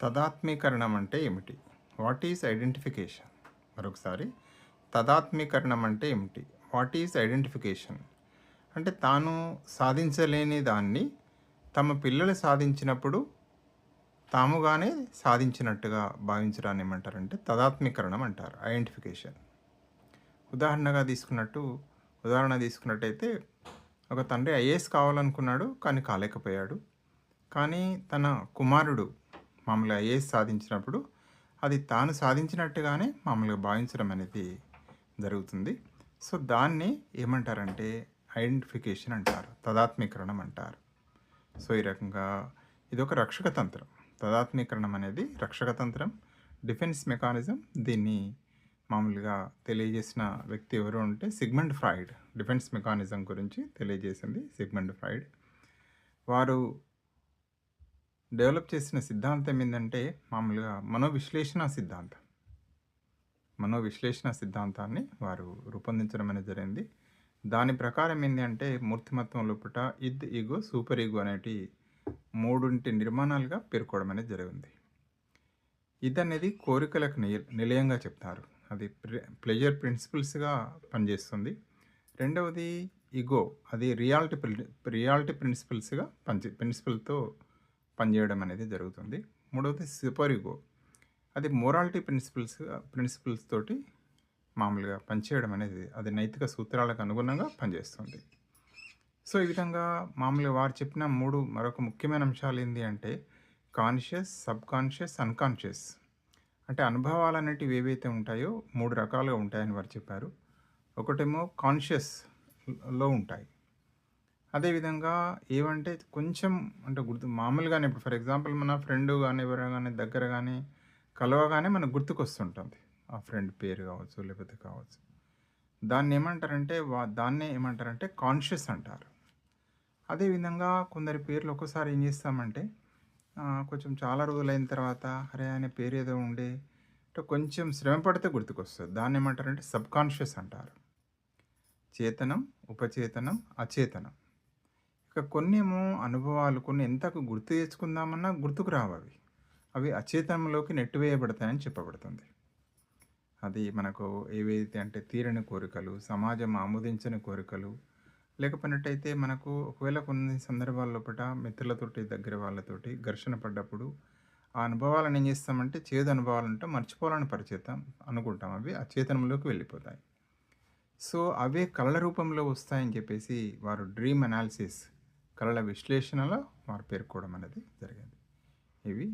తదాత్మీకరణం అంటే ఏమిటి? What is identification మరొకసారి తదాత్మీకరణం అంటే ఏమిటి? వాట్ ఈజ్ ఐడెంటిఫికేషన్ అంటే తాను సాధించలేని దాన్ని తమ పిల్లలు సాధించినప్పుడు తాముగానే సాధించినట్టుగా భావించడాన్ని ఏమంటారంటే తదాత్మీకరణం అంటారు ఐడెంటిఫికేషన్ ఉదాహరణగా తీసుకున్నట్టు ఉదాహరణ తీసుకున్నట్టయితే ఒక తండ్రి ఐఏఎస్ కావాలనుకున్నాడు కానీ కాలేకపోయాడు. కానీ తన కుమారుడు మామూలుగా ఐఏఎస్ సాధించినప్పుడు అది తాను సాధించినట్టుగానే మామూలుగా భావించడం అనేది జరుగుతుంది. సో దాన్ని ఏమంటారంటే ఐడెంటిఫికేషన్ అంటారు తదాత్మీకరణం అంటారు. సో ఈ రకంగా ఇది ఒక రక్షక తంత్రం. తదాత్మీకరణం అనేది రక్షక తంత్రం డిఫెన్స్ మెకానిజం దీన్ని మామూలుగా తెలియజేసిన వ్యక్తి ఎవరు అంటే సిగ్మండ్ ఫ్రాయిడ్ డిఫెన్స్ మెకానిజం గురించి తెలియజేసింది సిగ్మండ్ ఫ్రాయిడ్. వారు డెవలప్ చేసిన సిద్ధాంతం ఏంటంటే మామూలుగా మనోవిశ్లేషణ సిద్ధాంతం. మనోవిశ్లేషణ సిద్ధాంతాన్ని వారు రూపొందించడం అనేది జరిగింది. దాని ప్రకారం ఏంటి అంటే మూర్తిమత్వం లోపల ఇద్ ఈగో సూపర్ ఈగో అనేటి మూడుంటి నిర్మాణాలుగా పేర్కోవడం అనేది జరిగింది. ఇది అనేది కోరికలకు నిలయంగా చెప్తారు. అది ప్లెజర్ ప్రిన్సిపల్స్గా పనిచేస్తుంది. రెండవది ఇగో అది రియాలిటీ రియాలిటీ ప్రిన్సిపల్స్గా పనిచే ప్రిన్సిపల్తో పనిచేయడం అనేది జరుగుతుంది. మూడవది సుపరిగో అది మోరాలిటీ ప్రిన్సిపల్స్ ప్రిన్సిపల్స్ తోటి మామూలుగా పనిచేయడం అనేది అది నైతిక సూత్రాలకు అనుగుణంగా పనిచేస్తుంది. సో ఈ విధంగా మామూలుగా వారు చెప్పిన మూడు మరొక ముఖ్యమైన అంశాలు ఏంటి అంటే కాన్షియస్ సబ్ కాన్షియస్ అన్కాన్షియస్ అంటే అనుభవాలు అనేటివి ఏవైతే ఉంటాయో మూడు రకాలుగా ఉంటాయని వారు చెప్పారు. ఒకటేమో కాన్షియస్లో ఉంటాయి. అదేవిధంగా ఏవంటే కొంచెం అంటే గుర్తు మామూలుగానే ఇప్పుడు ఫర్ ఎగ్జాంపుల్ మన ఫ్రెండ్ కానీ ఎవరు కానీ దగ్గర కానీ కలవగానే మనకు గుర్తుకొస్తుంటుంది. ఆ ఫ్రెండ్ పేరు కావచ్చు లేకపోతే కావచ్చు. దాన్ని ఏమంటారంటే వా దాన్నే ఏమంటారంటే కాన్షియస్ అంటారు. అదేవిధంగా కొందరి పేర్లు ఒక్కసారి ఏం చేస్తామంటే కొంచెం చాలా రోజులైన తర్వాత అరే ఆయన పేరు ఏదో ఉండే అంటే కొంచెం శ్రమ పడితే గుర్తుకొస్తుంది. దాన్ని ఏమంటారంటే సబ్ కాన్షియస్ అంటారు. చేతనం ఉపచేతనం అచేతనం. ఇక కొన్ని ఏమో అనుభవాలు కొన్ని ఎంతకు గుర్తు తెచ్చుకుందామన్నా గుర్తుకు రావు అవి. అవి అచేతనంలోకి నెట్టివేయబడతాయని చెప్పబడుతుంది. అది మనకు ఏవైతే అంటే తీరని కోరికలు సమాజం ఆమోదించని కోరికలు లేకపోయినట్టయితే మనకు ఒకవేళ కొన్ని సందర్భాల లోపల మిత్రులతోటి దగ్గర వాళ్ళతోటి ఘర్షణ పడ్డప్పుడు ఆ అనుభవాలను ఏం చేస్తామంటే చేదు అనుభవాలు ఉంటే మర్చిపోవాలని పరిచేతం అనుకుంటాం. అవి అచేతనంలోకి వెళ్ళిపోతాయి. సో అవే కళల రూపంలో వస్తాయని చెప్పేసి వారు డ్రీమ్ అనాలిసిస్ కళల విశ్లేషణలో వారు పేర్కోవడం అనేది జరిగింది. ఇవి